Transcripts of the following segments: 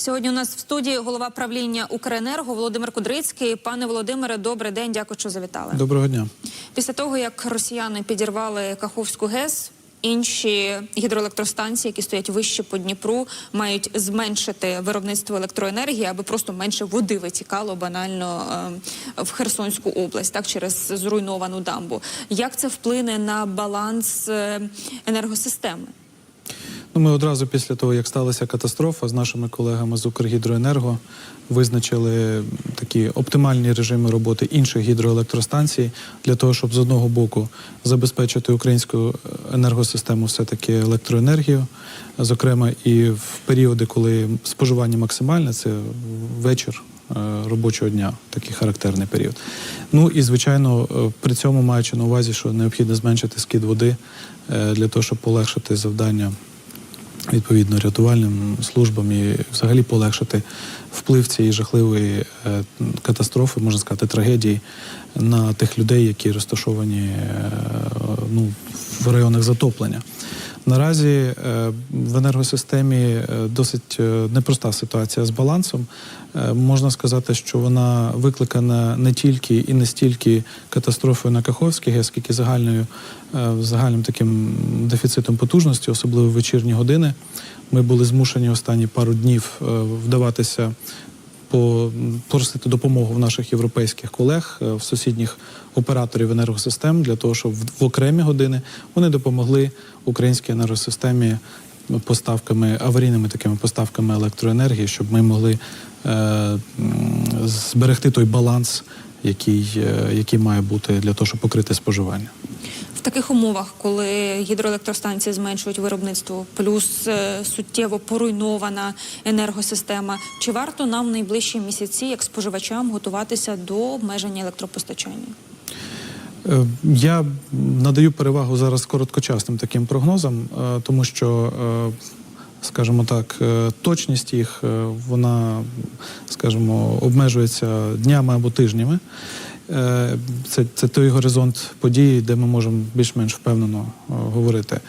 Сьогодні у нас в студії голова правління Укренерго Володимир Кудрицький. Пане Володимире, добрий день. Дякую, що завітали. Доброго дня. Після того, як росіяни підірвали Каховську ГЕС, інші гідроелектростанції, які стоять вище по Дніпру, мають зменшити виробництво електроенергії, аби просто менше води витікало банально е, в Херсонську область, так через зруйновану дамбу. Як це вплине на баланс е, енергосистеми? Ну, ми одразу після того, як сталася катастрофа, з нашими колегами з Укргідроенерго визначили такі оптимальні режими роботи інших гідроелектростанцій для того, щоб з одного боку забезпечити українську енергосистему все-таки електроенергію, зокрема і в періоди, коли споживання максимальне, це вечір. е, Робочого дня, такий характерний період. Ну і звичайно, е, при цьому маючи на увазі, що необхідно зменшити скид води е, для того, щоб полегшити завдання відповідно рятувальним службам і взагалі полегшити вплив цієї жахливої е, катастрофи, можна сказати, трагедії на тих людей, які розташовані е, ну, в районах затоплення. Наразі е, в енергосистемі е, досить е, непроста ситуація з балансом. Можна сказати, що вона викликана не тільки і не стільки катастрофою на Каховській ГЕС, скільки загальною загальним таким дефіцитом потужності, особливо в вечірні години. Ми були змушені останні пару днів вдаватися по просити допомогу в наших європейських колег е, в сусідніх операторів енергосистем для того, щоб в окремі години вони допомогли українській енергосистемі поставками аварійними такими поставками електроенергії, щоб ми могли е, зберегти той баланс, який, е, який має бути для того, щоб покрити споживання. Таких умовах, коли гідроелектростанції зменшують виробництво, плюс е, суттєво поруйнована енергосистема, чи варто нам в найближчі місяці, як споживачам, готуватися до обмеження електропостачання? Е, Я надаю перевагу зараз короткочасним таким прогнозам, е, тому що, скажімо так, точність їх вона, скажімо, обмежується днями або тижнями. Е, Це, це той горизонт події, де ми можемо більш-менш впевнено е, говорити.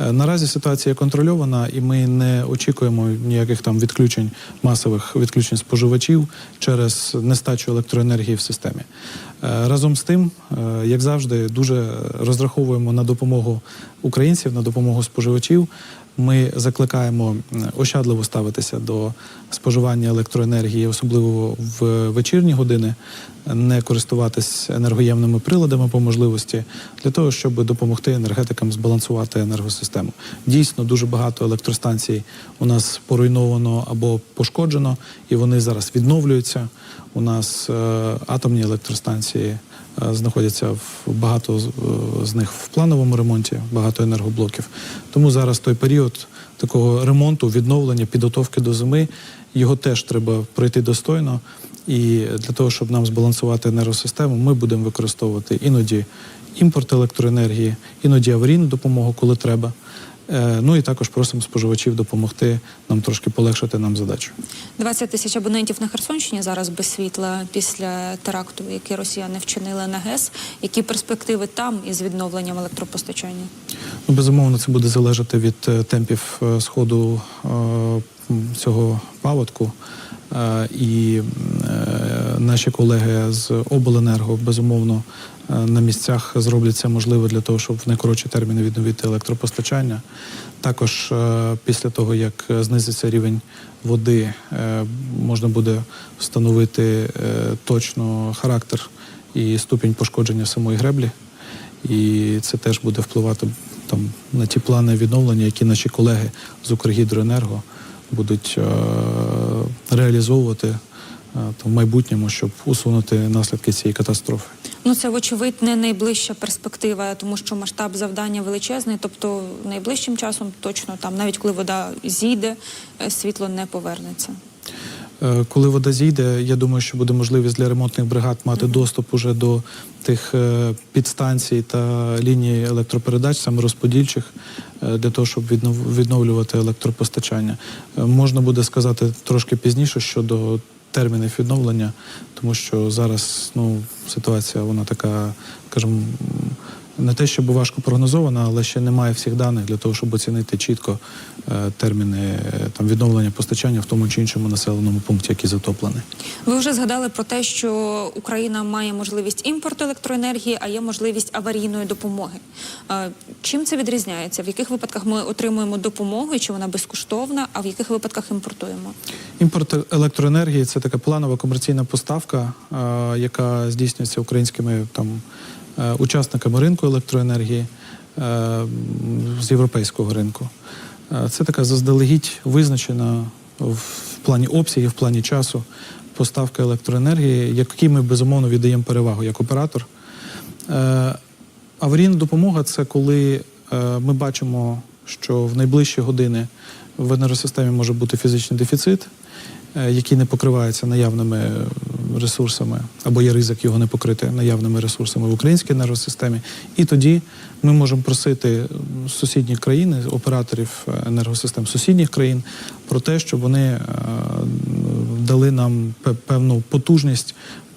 Е, Наразі ситуація контрольована, і ми не очікуємо ніяких там відключень, масових відключень споживачів через нестачу електроенергії в системі. Е, Разом з тим, е, як завжди, дуже розраховуємо на допомогу українців, на допомогу споживачів. Ми закликаємо ощадливо ставитися до споживання електроенергії, особливо в вечірні години, не користуватись енергоємними приладами по можливості для того, щоб допомогти енергетикам збалансувати енергосистему. Дійсно, дуже багато електростанцій у нас поруйновано або пошкоджено, і вони зараз відновлюються. У нас е, атомні електростанції е, знаходяться в багато е, з них в плановому ремонті, багато енергоблоків. Тому зараз той період такого ремонту, відновлення, підготовки до зими, його теж треба пройти достойно. І для того, щоб нам збалансувати енергосистему, ми будемо використовувати іноді імпорт електроенергії, іноді аварійну допомогу, коли треба. Е, Ну і також просимо споживачів допомогти нам трошки полегшити нам задачу. 20 тисяч абонентів на Херсонщині зараз без світла після теракту, який росіяни вчинили на ГЕС. Які перспективи там із відновленням електропостачання? Ну, безумовно, це буде залежати від е, темпів е, сходу цього паводку. І наші колеги з обленерго безумовно на місцях зроблять це можливе для того, щоб в найкоротші терміни відновити електропостачання. Також е, після того, як е, знизиться рівень води, е, можна буде встановити е, точно характер і ступінь пошкодження самої греблі. І це теж буде впливати там на ті плани відновлення, які наші колеги з Укргідроенерго будуть е- реалізовувати е, в майбутньому, щоб усунути наслідки цієї катастрофи. Ну це вочевидь не найближча перспектива, тому що масштаб завдання величезний. Тобто найближчим часом точно там, навіть коли вода зійде, е, світло не повернеться. Е, Коли вода зійде, я думаю, що буде можливість для ремонтних бригад мати доступ уже до тих е, підстанцій та ліній електропередач, саме розподільчих, е, для того, щоб віднов- відновлювати електропостачання. Е, Можна буде сказати трошки пізніше щодо термінів відновлення, тому що зараз ну, ситуація вона така, скажімо, не те, щоб важко прогнозована, але ще немає всіх даних для того, щоб оцінити чітко е, терміни е, там відновлення постачання в тому чи іншому населеному пункті, який затоплений. Ви вже згадали про те, що Україна має можливість імпорту електроенергії, а є можливість аварійної допомоги. Е, Чим це відрізняється? В яких випадках ми отримуємо допомогу, і чи вона безкоштовна, а в яких випадках імпортуємо? Імпорт електроенергії це така планова комерційна поставка, яка здійснюється українськими там учасниками ринку електроенергії е, з європейського ринку. Е, Це така заздалегідь визначена в плані обсягів, в плані часу поставка електроенергії, якій ми безумовно віддаємо перевагу як оператор. Е, Аварійна допомога це коли е, ми бачимо, що в найближчі години в енергосистемі може бути фізичний дефіцит, е, який не покривається наявними ресурсами, або є ризик його не покрити наявними ресурсами в українській енергосистемі. І тоді ми можемо просити сусідні країни, операторів енергосистем сусідніх країн про те, щоб вони е, дали нам певну потужність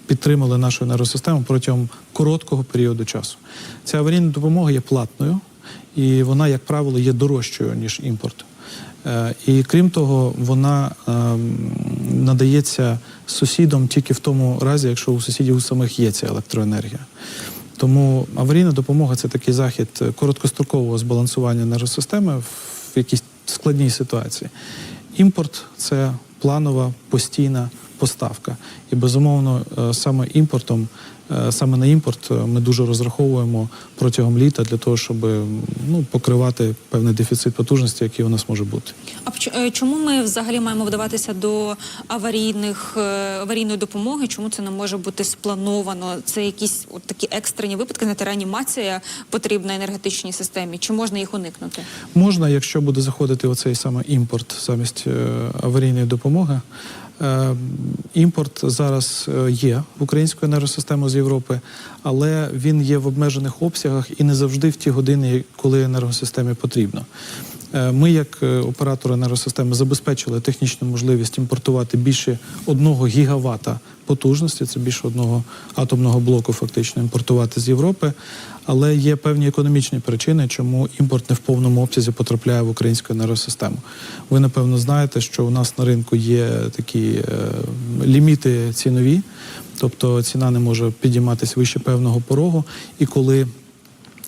підтримали нашу енергосистему протягом короткого періоду часу. Ця аварійна допомога є платною і вона, як правило, є дорожчою ніж імпорт. Е, І крім того, вона ем, надається сусідам тільки в тому разі, якщо у сусідів у самих є ця електроенергія. Тому аварійна допомога це такий захід короткострокового збалансування енергосистеми в якійсь складній ситуації. Імпорт це планова постійна поставка. І безумовно, е, саме імпортом, саме на імпорт е, ми дуже розраховуємо протягом літа для того, щоб ну, покривати певний дефіцит потужності, який у нас може бути. А е, чому ми взагалі маємо вдаватися до аварійних е, аварійної допомоги? Чому це не може бути сплановано? Це якісь от такі екстрені випадки, знаєте, реанімація потрібна енергетичній системі? Чи можна їх уникнути? Можна, якщо буде заходити оцей саме імпорт замість е, аварійної допомоги. Е, Імпорт зараз е, є в українську енергосистему з Європи, але він є в обмежених обсягах і не завжди в ті години, коли енергосистемі потрібно. Е, Ми, як е, оператор енергосистеми, забезпечили технічну можливість імпортувати більше одного гігавата потужності, це більше одного атомного блоку, фактично імпортувати з Європи. Але є певні економічні причини, чому імпорт не в повному обсязі потрапляє в українську енергосистему. Ви напевно знаєте, що у нас на ринку є такі е, ліміти цінові, тобто ціна не може підійматися вище певного порогу. І коли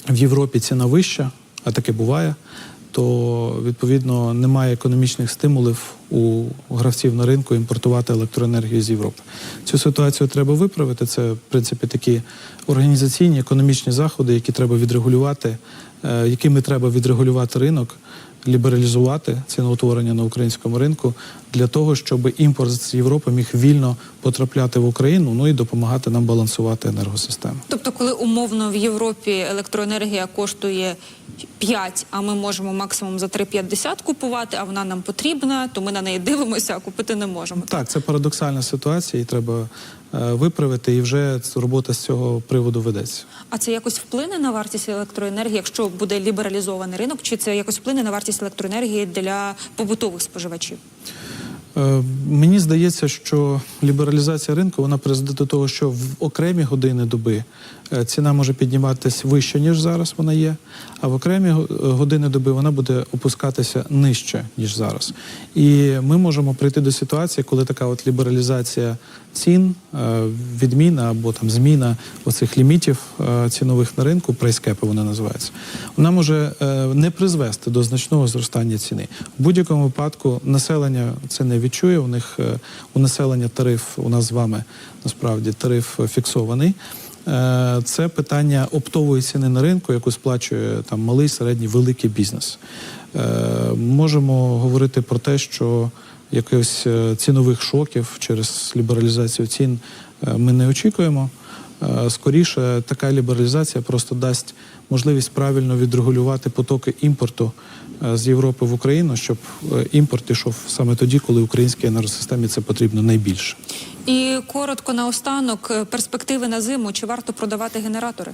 в Європі ціна вища, а таке буває, то відповідно немає економічних стимулів у гравців на ринку імпортувати електроенергію з Європи. Цю ситуацію треба виправити. Це в принципі такі організаційні економічні заходи, які треба відрегулювати, е, якими треба відрегулювати ринок, лібералізувати ціноутворення на українському ринку для того, щоб імпорт з Європи міг вільно потрапляти в Україну, ну і допомагати нам балансувати енергосистему. Тобто, коли умовно в Європі електроенергія коштує 5, а ми можемо максимум за 3,50 купувати, а вона нам потрібна, то ми на неї дивимося, а купити не можемо. Так, це парадоксальна ситуація, і треба виправити. І вже робота з цього приводу ведеться. А це якось вплине на вартість електроенергії, якщо буде лібералізований ринок, чи це якось вплине на вартість електроенергії для побутових споживачів? Е, Мені здається, що лібералізація ринку вона призведе до того, що в окремі години доби е, ціна може підніматися вище, ніж зараз вона є, а в окремі е, години доби вона буде опускатися нижче, ніж зараз. І ми можемо прийти до ситуації, коли така от лібералізація цін, відміна або там зміна оцих лімітів цінових на ринку, прайскепи вони називаються, вона може не призвести до значного зростання ціни. В будь-якому випадку населення це не відчує. У них е, у населення тариф у нас з вами насправді тариф фіксований. Е, Це питання оптової ціни на ринку, яку сплачує там малий, середній, великий бізнес. Е, Можемо говорити про те, що якихось цінових шоків через лібералізацію цін ми не очікуємо. Е, Скоріше, така лібералізація просто дасть можливість правильно відрегулювати потоки імпорту е, з Європи в Україну, щоб е, імпорт ішов саме тоді, коли українській енергосистемі це потрібно найбільше. І коротко наостанок перспективи на зиму. Чи варто продавати генератори?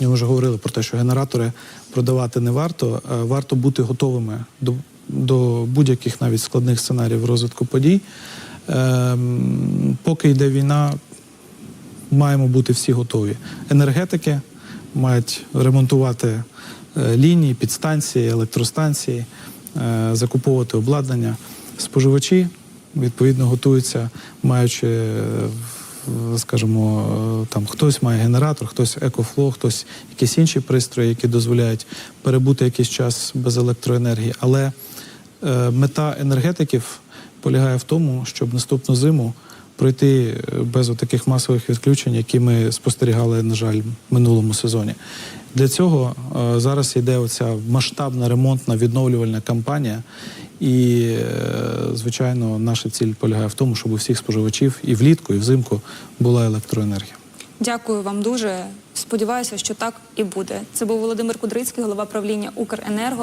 Ми вже говорили про те, що генератори продавати не варто, варто бути готовими до, до будь-яких навіть складних сценаріїв розвитку подій. Ем, поки йде війна, маємо бути всі готові. Енергетики мають ремонтувати е, лінії, підстанції, електростанції, е, закуповувати обладнання. Споживачі відповідно готуються, маючи, е, скажімо, там хтось має генератор, хтось екофло, хтось якісь інші пристрої, які дозволяють перебути якийсь час без електроенергії. Але мета енергетиків полягає в тому, щоб наступну зиму пройти е, без таких масових відключень, які ми спостерігали, на жаль, в минулому сезоні. Для цього е, зараз йде оця масштабна ремонтна відновлювальна кампанія. І, е, звичайно, наша ціль полягає в тому, щоб у всіх споживачів і влітку, і взимку була електроенергія. Дякую вам дуже. Сподіваюся, що так і буде. Це був Володимир Кудрицький, голова правління Укренерго.